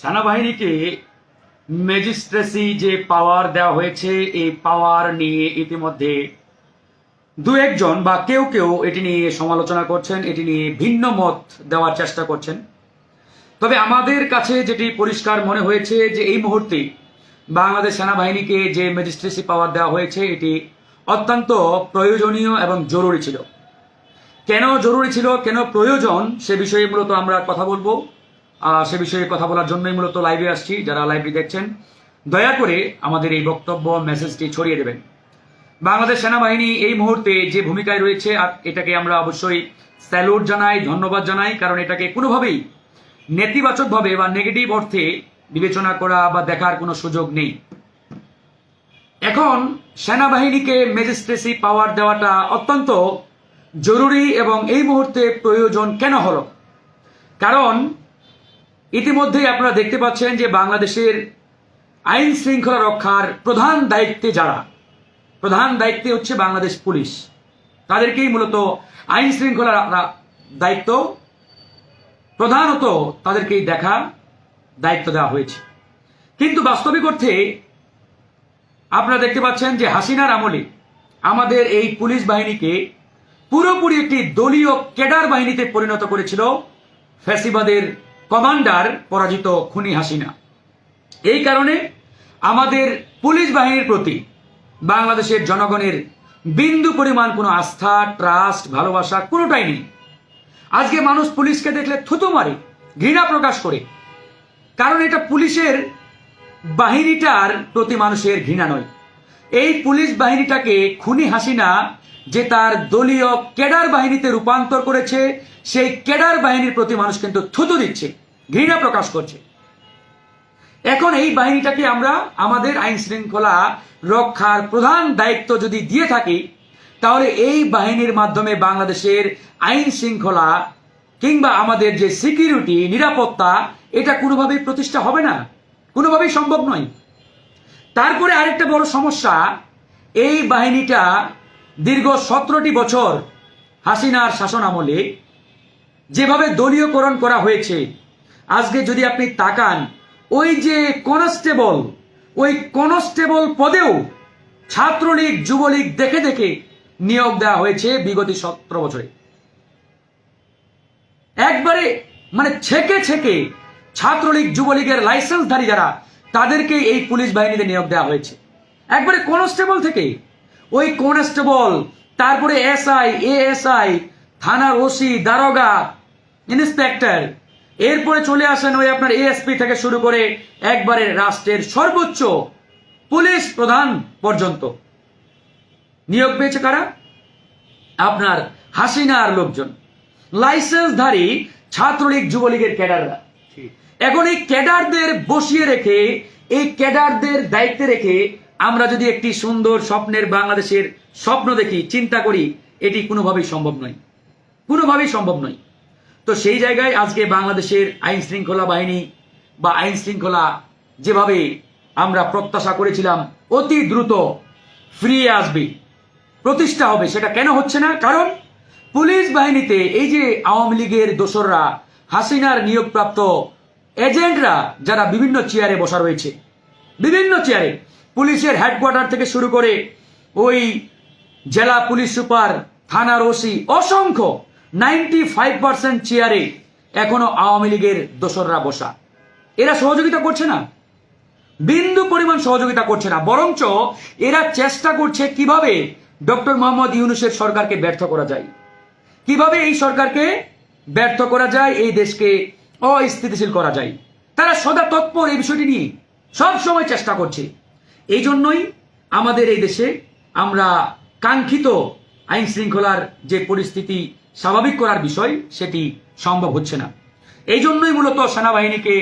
সেনাবাহিনীকে ম্যাজিস্ট্রেসি যে পাওয়ার দেওয়া হয়েছে, এই পাওয়ার নিয়ে ইতিমধ্যে দু একজন বা কেউ কেউ এটি নিয়ে সমালোচনা করছেন, এটি নিয়ে ভিন্ন মত দেওয়ার চেষ্টা করছেন। তবে আমাদের কাছে যেটি পরিষ্কার মনে হয়েছে যে এই মুহূর্তে বাংলাদেশ সেনাবাহিনীকে যে ম্যাজিস্ট্রেসি পাওয়ার দেওয়া হয়েছে, এটি অত্যন্ত প্রয়োজনীয় এবং জরুরি ছিল। কেন জরুরি ছিল, কেন প্রয়োজন, সে বিষয়ে মূলত আমরা কথা বলব। সে বিষয়ে কথা বলার জন্যই মূলত লাইভে আসছি, যারা লাইভটি দেখছেন। দয়া করে আমাদের এই বক্তব্য মেসেজটি ছড়িয়ে দেবেন। বাংলাদেশ সেনাবাহিনী এই মুহূর্তে যে ভূমিকায় রয়েছে, আর এটাকে আমরা অবশ্যই স্যালুট জানাই, ধন্যবাদ জানাই, কারণ এটাকে কোনোভাবেই নেতিবাচকভাবে বা নেগেটিভ অর্থে বিবেচনা করা বা দেখার কোনো সুযোগ নেই। এখন সেনাবাহিনীকে ম্যাজিস্ট্রেসি পাওয়ার দেওয়াটা অত্যন্ত জরুরি এবং এই মুহূর্তে প্রয়োজন কেন হলো? কারণ ইতিমধ্যেই আপনারা দেখতে পাচ্ছেন যে বাংলাদেশের আইন শৃঙ্খলা রক্ষার প্রধান দায়িত্বে যারা, প্রধান দায়িত্বে হচ্ছে বাংলাদেশ পুলিশ। তাদেরকেই মূলত আইন শৃঙ্খলা দায়িত্ব, প্রধানত তাদেরকেই দেখা দায়িত্ব দেওয়া হয়েছে। কিন্তু বাস্তবিক অর্থে আপনারা দেখতে পাচ্ছেন যে হাসিনার আমলে আমাদের এই পুলিশ বাহিনীকে পুরোপুরি একটি দলীয় কেডার বাহিনীতে পরিণত করেছিল ফ্যাসিবাদের কমান্ডার পরাজিত খুনি হাসিনা। এই কারণে আমাদের পুলিশ বাহিনীর প্রতি বাংলাদেশের জনগণের বিন্দু পরিমাণ কোনো আস্থা ট্রাস্ট ভালোবাসা কোনোটাই নেই। আজকে মানুষ পুলিশকে দেখলে থুতু মারে, ঘৃণা প্রকাশ করে। কারণ এটা পুলিশের বাহিনীটার প্রতি মানুষের ঘৃণা নয়। এই পুলিশ বাহিনীটাকে খুনি হাসিনা যে তার দলীয় কেডার বাহিনীতে রূপান্তর করেছে, সেই কেডার বাহিনীর প্রতি মানুষ কিন্তু থুতু দিচ্ছে, ঘৃণা প্রকাশ করছে। এখন এই বাহিনীটাকে আমরা আমাদের আইন শৃঙ্খলা রক্ষার প্রধান দায়িত্ব যদি দিয়ে থাকি, তাহলে এই বাহিনীর মাধ্যমে বাংলাদেশের আইন শৃঙ্খলা কিংবা আমাদের যে সিকিউরিটি, নিরাপত্তা, এটা কোনোভাবেই প্রতিষ্ঠা হবে না, কোনোভাবেই সম্ভব নয়। তারপরে আরেকটা বড় সমস্যা, এই বাহিনীটা দীর্ঘ সতেরোটি বছর হাসিনার শাসন আমলে যেভাবে দলীয়করণ করা হয়েছে, আজকে যদি আপনি তাকান, ওই যে কনস্টেবল, ওই কনস্টেবল পদেও ছাত্রলীগ, যুবলীগ দেখে দেখে নিয়োগ দেওয়া হয়েছে বিগত সতেরো বছরে। একবারে মানে ছেকে ছেকে ছাত্রলীগ, যুবলীগের লাইসেন্সধারী যারা, তাদেরকে এই পুলিশ বাহিনীতে নিয়োগ দেওয়া হয়েছে। একবারে কনস্টেবল থেকে ওই কনস্টেবল তারপরে এসআই এএসআই থানার ওসি দারোগা ইন্সপেক্টর। এরপরে চলে আসেন ওই আপনার এএসপি থেকে শুরু করে একবারে রাষ্ট্রের সর্বোচ্চ পুলিশ প্রধান পর্যন্ত। নিয়োগ পেয়েছে কারা? আপনার হাসিনার লোকজন। লাইসেন্সধারী ছাত্রলীগ যুবলীগের ক্যাডাররা। এখন এই ক্যাডারদের বসিয়ে রেখে এই ক্যাডারদের দায়িত্বে রেখে আমরা যদি একটি সুন্দর স্বপ্নের বাংলাদেশের স্বপ্ন দেখি, চিন্তা করি, এটি কোনোভাবেই সম্ভব নয়। কোনোভাবেই সম্ভব নয়। তো সেই জায়গায় আজকে বাংলাদেশের আইন শৃঙ্খলা বাহিনী বা আইন শৃঙ্খলা যেভাবে আমরা প্রত্যাশা করেছিলাম, অতি দ্রুত ফিরিয়ে আসবে। প্রতিষ্ঠা হবে, সেটা কেন হচ্ছে না? কারণ পুলিশ বাহিনীতে এই যে আওয়ামী লীগের দোসররা, হাসিনার নিয়োগপ্রাপ্ত এজেন্টরা, যারা বিভিন্ন চেয়ারে বসা রয়েছে, বিভিন্ন চেয়ারে পুলিশের হেডকোয়ার্টার থেকে শুরু করে ওই জেলা পুলিশ সুপার, থানার ওসি অসংখ্য নাইনটি ফাইভ পার্সেন্ট চেয়ারে এখনও আওয়ামী লীগের দোসররা বসা। এরা সহযোগিতা করছে না। বিন্দু পরিমাণ সহযোগিতা করছে না। বরঞ্চ এরা চেষ্টা করছে কীভাবে ডক্টর মোহাম্মদ ইউনুসের সরকারকে ব্যর্থ করা যায়। কীভাবে এই সরকারকে ব্যর্থ করা যায়, এই দেশকে অস্থিতিশীল করা যায়। তারা সদা তৎপর এই বিষয়টি নিয়ে সব সময় চেষ্টা করছে। এই জন্যই আমাদের এই দেশে আমরা কাঙ্ক্ষিত আইন শৃঙ্খলার যে পরিস্থিতি স্বাভাবিক করার বিষয়, সেটি সম্ভব হচ্ছে না। এই জন্যই মূলত সেনাবাহিনীকে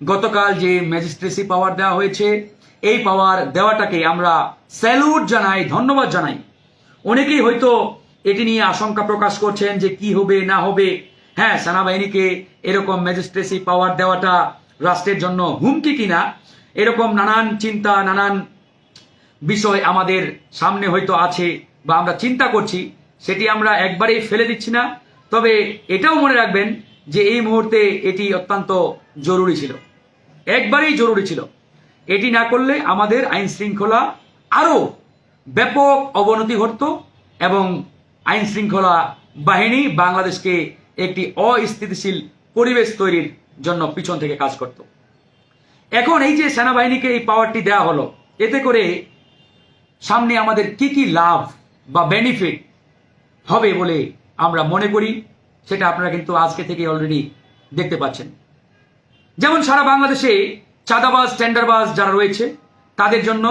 গতকাল যে ম্যাজিস্ট্রেসি পাওয়ার দেওয়া হয়েছে, এই পাওয়ার দেওয়াটাকে আমরা স্যালুট জানাই, ধন্যবাদ জানাই। অনেকেই হয়তো এটি নিয়ে আশঙ্কা প্রকাশ করছেন যে কি হবে, না হবে। হ্যাঁ সেনাবাহিনীকে এরকম ম্যাজিস্ট্রেসি পাওয়ার দেওয়াটা রাষ্ট্রের জন্য হুমকি কিনা এরকম নানান চিন্তা, নানান বিষয় আমাদের সামনে হয়তো আছে বা আমরা চিন্তা করছি, সেটি আমরা একবারেই ফেলে দিচ্ছি না। তবে এটাও মনে রাখবেন যে এই মুহূর্তে এটি অত্যন্ত জরুরি ছিল। একবারেই জরুরি ছিল। এটি না করলে আমাদের আইন শৃঙ্খলা আরও ব্যাপক অবনতি ঘটত এবং আইন শৃঙ্খলা বাহিনী বাংলাদেশকে একটি অস্থিতিশীল পরিবেশ তৈরির জন্য পিছন থেকে কাজ করত। এখন এই যে সেনাবাহিনীকে এই পাওয়ারটি দেওয়া হলো, এতে করে সামনে আমাদের কি কি লাভ বা বেনিফিট হবে বলে আমরা মনে করি, সেটা আপনারা কিন্তু আজকে থেকে অলরেডি দেখতে পাচ্ছেন। যেমন সারা বাংলাদেশে চাঁদাবাজ টেন্ডারবাজ যারা রয়েছে, তাদের জন্য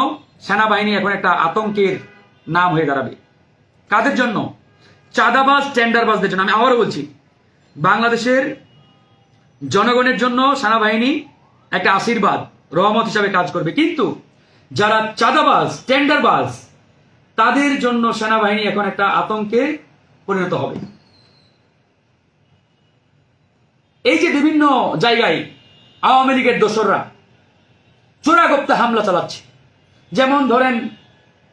সেনাবাহিনী এখন একটা আতঙ্কের নাম হয়ে দাঁড়াবে। কাদের জন্য? চাঁদাবাজ টেন্ডারবাজদের জন্য। আমি আবারও বলছি, বাংলাদেশের জনগণের জন্য সেনাবাহিনী একটা আশীর্বাদ, রহমত হিসাবে কাজ করবে। কিন্তু যারা চাঁদাবাজ, টেন্ডারবাজ, তাদের জন্য সেনাবাহিনী এখন একটা আতঙ্কে পরিণত হবে। এই যে বিভিন্ন জায়গায় আওয়ামী লীগের দোসররা চোরাগোপ্তা হামলা চালাচ্ছে। যেমন ধরেন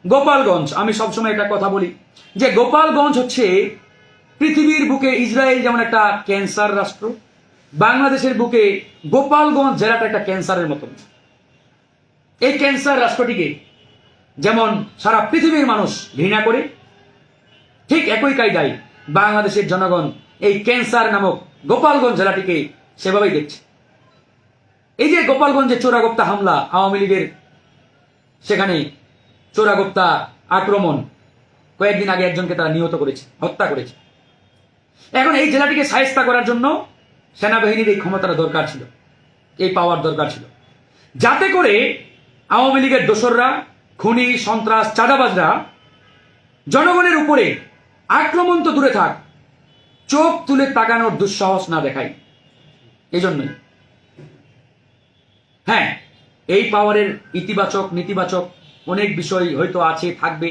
গোপালগঞ্জ, আমি সবসময় একটা কথা বলি যে গোপালগঞ্জ হচ্ছে পৃথিবীর বুকে ইসরায়েল যেমন একটা ক্যান্সার রাষ্ট্র বাংলাদেশের বুকে গোপালগঞ্জ জেলাটা একটা ক্যান্সারের মতন। এই ক্যান্সার রাষ্ট্রটিকে যেমন সারা পৃথিবীর মানুষ ঘৃণা করে, ঠিক একই কায়দায় বাংলাদেশের জনগণ এই ক্যান্সার নামক গোপালগঞ্জ জেলাটিকে সেভাবেই দেখছে। এই যে গোপালগঞ্জে চোরাগোপ্তা হামলা, আওয়ামী লীগের সেখানে চোরাগোপ্তা আক্রমণ কয়েকদিন আগে একজনকে তারা নিহত করেছে, হত্যা করেছে। এখন এই জেলাটিকে সায়স্তা করার জন্য সেনাবাহিনীর এই ক্ষমতাটা দরকার ছিল, এই পাওয়ার দরকার ছিল। যাতে করে আওয়ামী লীগের দোসররা, খুনি, সন্ত্রাস, চাঁদাবাজরা জনগণের উপরে আক্রমণ তো দূরে থাক, চোখ তুলে তাকানোর দুঃসাহস না দেখায় এই জন্যই হ্যাঁ এই পাওয়ারের ইতিবাচক, নেতিবাচক অনেক বিষয় হয়তো আছে, থাকবে।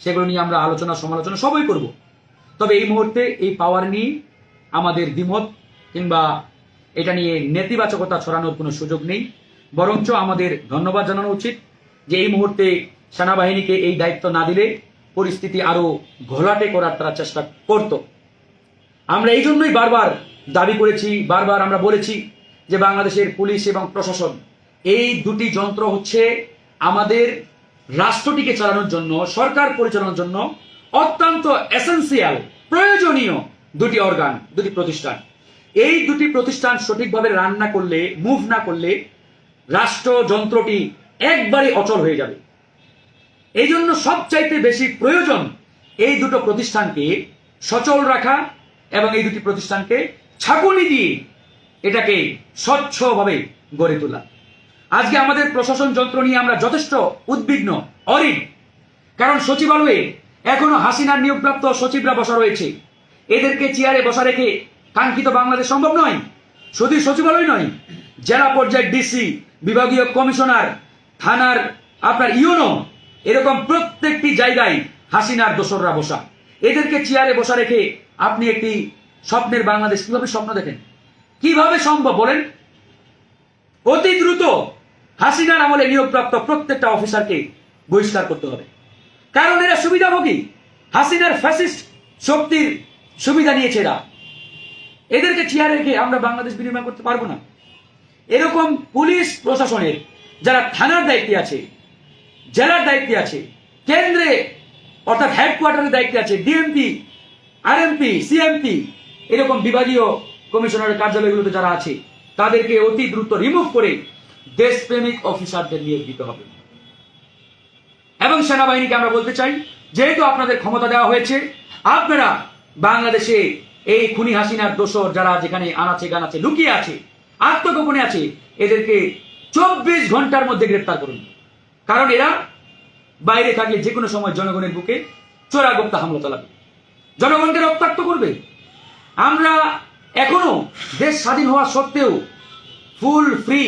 সেগুলো নিয়ে আমরা আলোচনা, সমালোচনা সবই করব। তবে এই মুহূর্তে এই পাওয়ার নিয়ে আমাদের দ্বিমত। কিংবা এটা নিয়ে নেতিবাচকতা ছড়ানোর কোনো সুযোগ নেই। বরঞ্চ আমাদের ধন্যবাদ জানানো উচিত যে এই মুহূর্তে সেনাবাহিনীকে এই দায়িত্ব না দিলে পরিস্থিতি আরও ঘোলাটে করার তারা চেষ্টা করত। আমরা এই জন্যই বারবার দাবি করেছি, বারবার আমরা বলেছি যে বাংলাদেশের পুলিশ এবং প্রশাসন এই দুটি যন্ত্র হচ্ছে আমাদের রাষ্ট্রটিকে চালানোর জন্য, সরকার পরিচালনার জন্য অত্যন্ত এসেন্সিয়াল প্রয়োজনীয় দুটি অর্গান দুটি প্রতিষ্ঠান। এই দুটি প্রতিষ্ঠান সঠিকভাবে রান না করলে মুভ না করলে রাষ্ট্র যন্ত্রটি একবারে অচল হয়ে যাবে। এই জন্য সবচাইতে বেশি প্রয়োজন এই দুটো প্রতিষ্ঠানকে সচল রাখা এবং এই দুটি প্রতিষ্ঠানকে ছাকুনি দিয়ে এটাকে স্বচ্ছভাবে গড়ে তোলা। আজকে আমাদের প্রশাসন যন্ত্র নিয়ে আমরা যথেষ্ট উদ্বিগ্ন অরিড কারণ সচিবালয়ে এখনও হাসিনার নিয়োগপ্রাপ্ত সচিবরা বসা রয়েছে। এদেরকে চেয়ারে বসা রেখে কাঙ্ক্ষিত বাংলাদেশ সম্ভব নয়। শুধু সচিবালয় নয়। জেলা পর্যায়ে ডিসি বিভাগীয় কমিশনার, থানার আপনার ইউনো, এরকম প্রত্যেকটি জায়গায় হাসিনার দোসররা বসা। এদেরকে চেয়ারে বসা রেখে আপনি একটি স্বপ্নের বাংলাদেশ কীভাবে স্বপ্ন দেখেন? কীভাবে সম্ভব বলেন? অতি দ্রুত হাসিনার আমলে নিয়োগপ্রাপ্ত প্রত্যেকটা অফিসারকে বহিষ্কার করতে হবে। কারণ এরা সুবিধাভোগী। হাসিনার ফ্যাসিস্ট শক্তির সুবিধা নিয়েছে এরা। এদেরকে চেয়ারে রেখে আমরা বাংলাদেশ বিনিময় করতে পারব না। এরকম পুলিশ প্রশাসনের যারা থানার দায়িত্বে আছে, জেলার দায়িত্বে আছে, কেন্দ্রে অর্থাৎ হেডকোয়ার্টারের দায়িত্বে আছে ডিএমপি আরএমপি সিএমপি এরকম বিভাগীয় কমিশনারের কার্যালয়গুলোতে যারা আছে, তাদেরকে অতি দ্রুত রিমুভ করে দেশপ্রেমিক অফিসারদের নিয়োগ দিতে হবে। এবং সেনাবাহিনীকে আমরা বলতে চাই, যেহেতু আপনাদের ক্ষমতা দেওয়া হয়েছে, আপনারা বাংলাদেশে এই খুনি হাসিনার দোষর যারা যেখানে আনাচে গানাচে লুকিয়ে আছে, আত্মগোপনে আছে, এদেরকে চব্বিশ ঘণ্টার মধ্যে গ্রেপ্তার করুন। কারণ এরা বাইরে থাকলে যে কোনো সময় জনগণের বুকে চোরাগোপ্তা হামলা চালাবে। জনগণকে রক্তাক্ত করবে। আমরা এখনও দেশ স্বাধীন হওয়া সত্ত্বেও ফুল ফ্রি,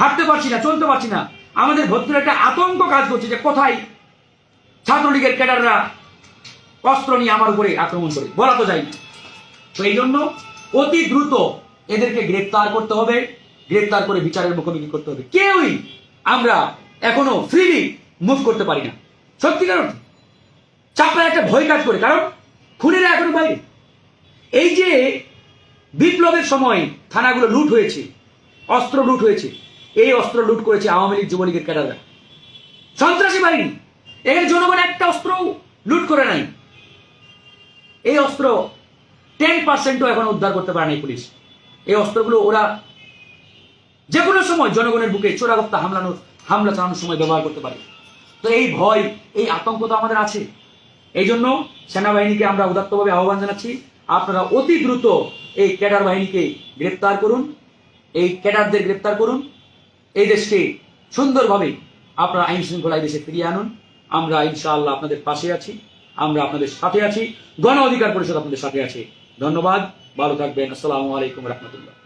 হাঁটতে পারছি না, চলতে পারছি না। আমাদের ভেতরে একটা আতঙ্ক কাজ করছে যে কোথায় ছাত্রলীগের ক্যাডাররা অস্ত্র নিয়ে আমার উপরে আক্রমণ করে। বলা তো না। তো এই জন্য অতি দ্রুত এদেরকে গ্রেপ্তার করতে হবে। গ্রেপ্তার করে বিচারের মুখোমুখি করতে হবে। কেউই আমরা এখনও ফ্রিলি মুভ করতে পারি না। সত্যি কারণ? চাপড়া একটা ভয় কাজ করে। কারণ খুনিরা এখনও বাইরে। এই যে বিপ্লবের সময় থানাগুলো লুট হয়েছে, অস্ত্র লুট হয়েছে, এই অস্ত্র লুট করেছে আওয়ামী লীগ যুবলীগের ক্যাডাররা। সন্ত্রাসী বাহিনী। এখানে জনগণ একটা অস্ত্র লুট করে নাই। এই অস্ত্র টেন পার্সেন্টও এখন উদ্ধার করতে পারে নাই পুলিশ। এই অস্ত্রগুলো ওরা যে কোনো সময় জনগণের বুকে চোরাগপ্তা হামলানোর হামলা চালানোর সময় ব্যবহার করতে পারে। তো এই ভয়, এই আতঙ্ক তো আমাদের আছে। এই জন্য সেনাবাহিনীকে আমরা উদাত্তভাবে আহ্বান জানাচ্ছি, আপনারা অতি দ্রুত এই ক্যাডার বাহিনীকে গ্রেপ্তার করুন, এই ক্যাডারদের গ্রেপ্তার করুন, এই দেশকে সুন্দরভাবে আপনারা আইন শৃঙ্খলা এই দেশে ফিরিয়ে আনুন। আমরা ইনশাআল্লাহ আপনাদের পাশে আছি। আমরা আপনাদের সাথে আছি। গণ অধিকার পরিষদ আপনাদের সাথে আছে। ধন্যবাদ। ভালো থাকবেন। আসসালামু আলাইকুম রহমতুল্লাহ।